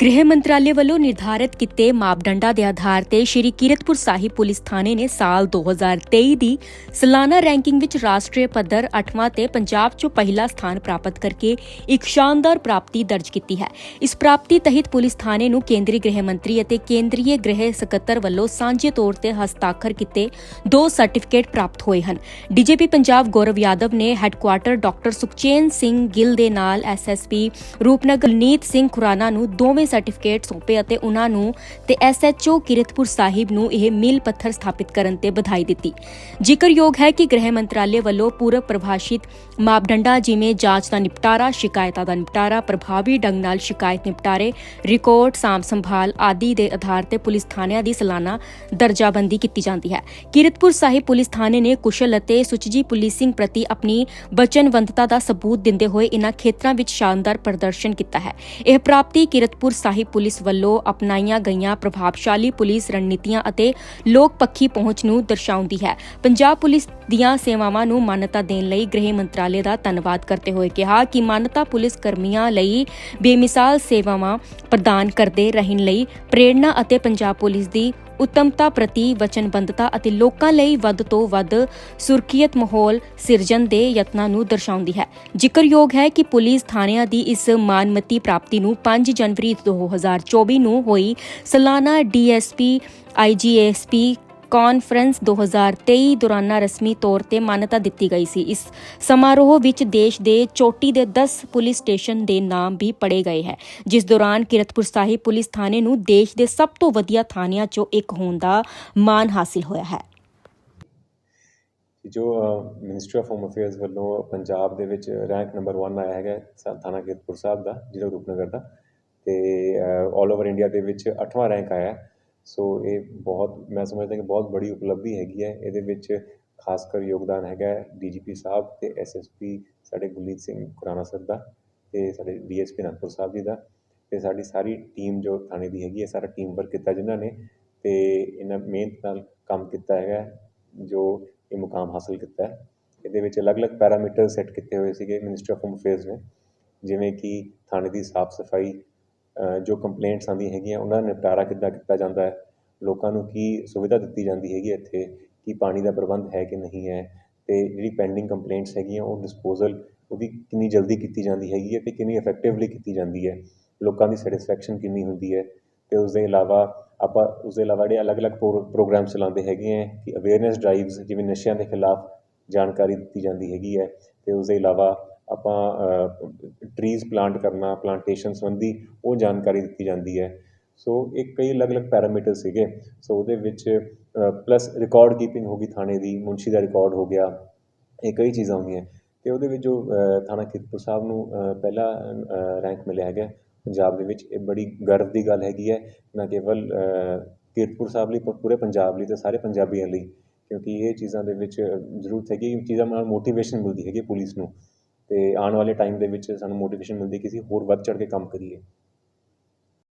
ਗ੍ਰਹਿ ਮੰਤਰਾਲੇ ਵੱਲੋਂ ਨਿਰਧਾਰਿਤ ਕੀਤੇ ਮਾਪਦੰਡਾਂ ਦੇ ਆਧਾਰ ਤੇ ਸ਼੍ਰੀ ਕੀਰਤਪੁਰ ਸਾਹਿਬ ਪੁਲਿਸ ਥਾਣੇ ਨੇ ਸਾਲ 2023 ਦੀ ਸਾਲਾਨਾ ਰੈਂਕਿੰਗ ਵਿੱਚ ਰਾਸ਼ਟਰੀ ਪੱਧਰ 8ਵਾਂ ਤੇ ਪੰਜਾਬ 'ਚੋਂ ਪਹਿਲਾ ਸਥਾਨ ਪ੍ਰਾਪਤ ਕਰਕੇ ਇੱਕ ਸ਼ਾਨਦਾਰ ਪ੍ਰਾਪਤੀ ਦਰਜ ਕੀਤੀ ਹੈ। ਇਸ ਪ੍ਰਾਪਤੀ ਤਹਿਤ ਪੁਲਿਸ ਥਾਣੇ ਨੂੰ ਕੇਂਦਰੀ ਗ੍ਰਹਿ ਮੰਤਰੀ ਅਤੇ ਕੇਂਦਰੀ ਗ੍ਰਹਿ ਸਕੱਤਰ ਵੱਲੋਂ ਸਾਂਝੇ ਤੌਰ ਤੇ ਹਸਤਾਖਰ ਕੀਤੇ ਦੋ ਸਰਟੀਫਿਕੇਟ ਪ੍ਰਾਪਤ ਹੋਏ ਹਨ। ਡੀਜੀਪੀ ਪੰਜਾਬ ਗੌਰਵ ਯਾਦਵ ਨੇ ਹੈੱਡਕੁਆਰਟਰ ਡਾਕਟਰ ਸੁਖਚੈਨ ਸਿੰਘ ਗਿੱਲ ਦੇ ਨਾਲ ਐਸਐਸਪੀ ਰੂਪਨਗਰ ਨੀਤ ਸਿੰਘ ਖੁਰਾਨਾ ਨੂੰ ਦੋਵੇਂ ਸਰਟੀਫਿਕੇਟ ਸੌਂਪੇ ਅਤੇ ਉਹਨਾਂ ਨੂੰ ਤੇ ਐਸਐਚਓ ਕਿਰਤਪੁਰ ਸਾਹਿਬ ਨੂੰ ਇਹ ਮੀਲ ਪੱਥਰ ਸਥਾਪਿਤ ਕਰਨ ਤੇ ਵਧਾਈ ਦਿੱਤੀ। ਜ਼ਿਕਰਯੋਗ ਹੈ ਕਿ ਗ੍ਰਹਿ ਮੰਤਰਾਲੇ ਵੱਲੋਂ ਪੂਰਵ ਪ੍ਰਭਾਸ਼ਿਤ ਮਾਪਦੰਡਾਂ ਜਿਵੇਂ ਜਾਂਚ ਦਾ ਨਿਪਟਾਰਾ, ਸ਼ਿਕਾਇਤਾਂ ਦਾ ਨਿਪਟਾਰਾ, ਪ੍ਰਭਾਵੀ ਢੰਗ ਨਾਲ ਸ਼ਿਕਾਇਤ ਨਿਪਟਾਰੇ, ਰਿਕਾਰਡ, ਸਾਂਭ ਸੰਭਾਲ ਆਦਿ ਦੇ ਆਧਾਰ ਤੇ ਪੁਲਿਸ ਥਾਣਿਆਂ ਦੀ ਸਾਲਾਨਾ ਦਰਜਾਬੰਦੀ ਕੀਤੀ ਜਾਂਦੀ ਹੈ। ਕਿਰਤਪੁਰ ਸਾਹਿਬ ਪੁਲਿਸ ਥਾਣੇ ਨੇ ਕੁਸ਼ਲ ਅਤੇ ਸੁਚਜੀ ਪੁਲਿਸਿੰਗ ਪ੍ਰਤੀ ਆਪਣੀ ਵਚਨਬੱਧਤਾ ਦਾ ਸਬੂਤ ਦਿੰਦੇ ਹੋਏ ਇਨ੍ਹਾਂ ਖੇਤਰਾਂ ਵਿੱਚ ਸ਼ਾਨਦਾਰ ਪ੍ਰਦਰਸ਼ਨ ਕੀਤਾ ਹੈ। ਇਹ ਪ੍ਰਾਪਤੀ ਕਿਰਤਪੁਰ ਸਾਹਿਬ ਪੁਲਿਸ ਵੱਲੋਂ ਅਪਣਾਈਆਂ ਗਈਆਂ ਪ੍ਰਭਾਵਸ਼ਾਲੀ ਪੁਲਿਸ ਰਣਨੀਤੀਆਂ ਅਤੇ ਲੋਕ ਪੱਖੀ ਪਹੁੰਚ ਨੂੰ ਦਰਸਾਉਂਦੀ ਹੈ। ਪੰਜਾਬ ਪੁਲਿਸ ਦੀਆਂ ਸੇਵਾਵਾਂ ਨੂੰ ਮਾਨਤਾ ਦੇਣ ਲਈ ਗ੍ਰਹਿ ਮੰਤਰਾਲੇ ਦਾ ਧੰਨਵਾਦ ਕਰਦੇ ਹੋਏ ਕਿਹਾ ਕਿ ਮਾਨਤਾ ਪੁਲਿਸ ਕਰਮੀਆਂ ਲਈ ਬੇਮਿਸਾਲ ਸੇਵਾਵਾਂ ਪ੍ਰਦਾਨ ਕਰਦੇ ਰਹਿਣ ਲਈ ਪ੍ਰੇਰਣਾ ਅਤੇ ਪੰਜਾਬ ਪੁਲਿਸ ਦੀ ਉਤਮਤਾ ਪ੍ਰਤੀ ਵਚਨਬੱਧਤਾ ਅਤੇ ਲੋਕਾਂ ਲਈ ਵੱਧ ਤੋਂ ਵੱਧ ਸੁਰੱਖਿਅਤ ਮਾਹੌਲ ਸਿਰਜਣ ਦੇ ਯਤਨਾਂ ਨੂੰ ਦਰਸਾਉਂਦੀ ਹੈ। ਜ਼ਿਕਰਯੋਗ ਹੈ ਕਿ ਪੁਲਿਸ ਥਾਣਿਆਂ ਦੀ ਇਸ ਮਾਨਮਤੀ ਪ੍ਰਾਪਤੀ ਨੂੰ 5 ਜਨਵਰੀ 2024 ਨੂੰ ਹੋਈ ਸਾਲਾਨਾ ਡੀਐਸਪੀ, ਆਈਜੀਐਸਪੀ ਕਾਨਫਰੰਸ 2023 ਦੌਰਾਨ ਰਸਮੀ ਤੌਰ ਤੇ ਮਾਨਤਾ ਦਿੱਤੀ ਗਈ ਸੀ। ਇਸ ਸਮਾਰੋਹ ਵਿੱਚ ਦੇਸ਼ ਦੇ ਚੋਟੀ ਦੇ 10 ਪੁਲਿਸ ਸਟੇਸ਼ਨ ਦੇ ਨਾਮ ਵੀ ਪੜੇ ਗਏ ਹੈ। ਜਿਸ ਦੌਰਾਨ ਕਿਰਤਪੁਰ ਸਾਹਿਬ ਪੁਲਿਸ ਥਾਣੇ ਨੂੰ ਦੇਸ਼ ਦੇ ਸਭ ਤੋਂ ਵਧੀਆ ਥਾਣਿਆਂ 'ਚੋਂ ਇੱਕ ਹੋਣ ਦਾ ਮਾਣ ਹਾਸਿਲ ਹੋਇਆ ਹੈ। ਜੋ ਮਿਨਿਸਟਰੀ ਆਫ ਹੋਮ ਅਫੇਅਰਸ ਵੱਲੋਂ ਪੰਜਾਬ ਦੇ ਵਿੱਚ ਰੈਂਕ ਨੰਬਰ 1 ਆਇਆ ਹੈਗਾ ਥਾਣਾ ਕੀਰਤਪੁਰ ਸਾਹਿਬ ਦਾ, ਜ਼ਿਲ੍ਹਾ ਰੂਪਨਗਰ ਦਾ। ਤੇ ਆਲ ਓਵਰ ਇੰਡੀਆ ਦੇ ਵਿੱਚ 8ਵਾਂ ਰੈਂਕ ਆਇਆ ਹੈ। ਸੋ ਇਹ ਬਹੁਤ, ਮੈਂ ਸਮਝਦਾ ਕਿ ਬਹੁਤ ਬੜੀ ਉਪਲਬਧੀ ਹੈਗੀ ਹੈ। ਇਹਦੇ ਵਿੱਚ ਖਾਸ ਕਰ ਯੋਗਦਾਨ ਹੈਗਾ ਡੀਜੀਪੀ ਸਾਹਿਬ ਤੇ ਐਸਐਸਪੀ ਸਾਡੇ ਗੁਰਲੀਤ ਸਿੰਘ ਖੁਰਾਨਾ ਸਰ ਦਾ ਤੇ ਸਾਡੇ ਡੀਐਸਪੀ ਅਨੰਦਪੁਰ ਸਾਹਿਬ ਜੀ ਦਾ ਤੇ ਸਾਡੀ ਸਾਰੀ ਟੀਮ ਜੋ ਥਾਣੇ ਦੀ ਹੈਗੀ ਹੈ, ਸਾਰਾ ਟੀਮ ਵਰਕ ਕੀਤਾ ਜਿਨ੍ਹਾਂ ਨੇ ਤੇ ਇਹਨਾਂ ਮਿਹਨਤ ਨਾਲ ਕੰਮ ਕੀਤਾ ਹੈਗਾ ਜੋ ਇਹ ਮੁਕਾਮ ਹਾਸਲ ਕੀਤਾ ਹੈ। ਇਹਦੇ ਵਿੱਚ ਅਲੱਗ-ਅਲੱਗ ਪੈਰਾਮੀਟਰ ਸੈੱਟ ਕੀਤੇ ਹੋਏ ਸੀਗੇ ਮਿਨਿਸਟਰੀ ਆਫ ਹੋਮ ਅਫੇਅਰਸ ਨੇ, ਜਿਵੇਂ ਕਿ ਥਾਣੇ ਦੀ ਸਾਫ਼ ਸਫ਼ਾਈ ਜੋ ਕੰਪਲੇਂਟਸ ਆਉਂਦੀਆਂ ਹੈਗੀਆਂ, ਉਹਨਾਂ ਦਾ ਨਿਪਟਾਰਾ ਕਿੱਦਾਂ ਕੀਤਾ ਜਾਂਦਾ ਹੈ? ਲੋਕਾਂ ਨੂੰ ਕੀ ਸੁਵਿਧਾ ਦਿੱਤੀ ਜਾਂਦੀ ਹੈਗੀ ਹੈ ਇੱਥੇ? ਕੀ ਪਾਣੀ ਦਾ ਪ੍ਰਬੰਧ ਹੈ ਕਿ ਨਹੀਂ ਹੈ? ਅਤੇ ਜਿਹੜੀ ਪੈਂਡਿੰਗ ਕੰਪਲੇਂਟਸ ਹੈਗੀਆਂ, ਉਹ ਡਿਸਪੋਜ਼ਲ ਉਹਦੀ ਕਿੰਨੀ ਜਲਦੀ ਕੀਤੀ ਜਾਂਦੀ ਹੈਗੀ ਹੈ ਅਤੇ ਕਿੰਨੀ ਇਫੈਕਟਿਵਲੀ ਕੀਤੀ ਜਾਂਦੀ ਹੈ? ਲੋਕਾਂ ਦੀ ਸੈਟੀਸਫੈਕਸ਼ਨ ਕਿੰਨੀ ਹੁੰਦੀ ਹੈ? ਅਤੇ ਉਸ ਦੇ ਇਲਾਵਾ ਆਪਾਂ ਉਸ ਦੇ ਇਲਾਵਾ ਜਿਹੜੇ ਅਲੱਗ-ਅਲੱਗ ਪ੍ਰੋਗਰਾਮ ਚਲਾਉਂਦੇ ਹੈਗੇ ਹੈ, ਕਿ ਅਵੇਅਰਨੈਸ ਡਰਾਈਵਸ ਜਿਵੇਂ ਨਸ਼ਿਆਂ ਦੇ ਖਿਲਾਫ ਜਾਣਕਾਰੀ ਦਿੱਤੀ ਜਾਂਦੀ ਹੈਗੀ ਹੈ ਅਤੇ ਉਸ ਦੇ ਇਲਾਵਾ ਆਪਾਂ ਟਰੀਜ਼ ਪਲਾਂਟ ਕਰਨਾ ਪਲਾਂਟੇਸ਼ਨ ਸੰਬੰਧੀ ਉਹ ਜਾਣਕਾਰੀ ਦਿੱਤੀ ਜਾਂਦੀ ਹੈ। ਸੋ ਇਹ ਕਈ ਅਲੱਗ-ਅਲੱਗ ਪੈਰਾਮੀਟਰ ਸੀਗੇ। ਸੋ ਉਹਦੇ ਵਿੱਚ ਪਲੱਸ ਰਿਕਾਰਡ ਕੀਪਿੰਗ ਹੋ ਗਈ ਥਾਣੇ ਦੀ, ਮੁਨਸ਼ੀ ਦਾ ਰਿਕਾਰਡ ਹੋ ਗਿਆ। ਇਹ ਕਈ ਚੀਜ਼ਾਂ ਹੁੰਦੀਆਂ। ਤੇ ਉਹਦੇ ਵਿੱਚ ਜੋ ਥਾਣਾ ਕੀਰਤਪੁਰ ਸਾਹਿਬ ਨੂੰ ਪਹਿਲਾ ਰੈਂਕ ਮਿਲਿਆ ਹੈਗਾ ਪੰਜਾਬ ਦੇ ਵਿੱਚ। ਇਹ ਬੜੀ ਗਰਵ ਦੀ ਗੱਲ ਹੈਗੀ ਹੈ। ਨਾ ਕੇਵਲ ਕੀਰਤਪੁਰ ਸਾਹਿਬ ਲਈ, ਪਰ ਪੂਰੇ ਪੰਜਾਬ ਲਈ ਤੇ ਸਾਰੇ ਪੰਜਾਬੀਆਂ ਲਈ। ਕਿਉਂਕਿ ਇਹ ਚੀਜ਼ਾਂ ਦੇ ਵਿੱਚ ਜ਼ਰੂਰਤ ਹੈਗੀ ਇਹ ਚੀਜ਼ਾਂ ਨਾਲ ਮੋਟੀਵੇਸ਼ਨ ਮਿਲਦੀ ਹੈਗੀ ਪੁਲਿਸ ਨੂੰ। ਅਤੇ ਆਉਣ ਵਾਲੇ ਟਾਈਮ ਦੇ ਵਿੱਚ ਸਾਨੂੰ ਮੋਟੀਵੇਸ਼ਨ ਮਿਲਦੀ ਕਿ ਅਸੀਂ ਹੋਰ ਵੱਧ ਚੜ੍ਹ ਕੇ ਕੰਮ ਕਰੀਏ।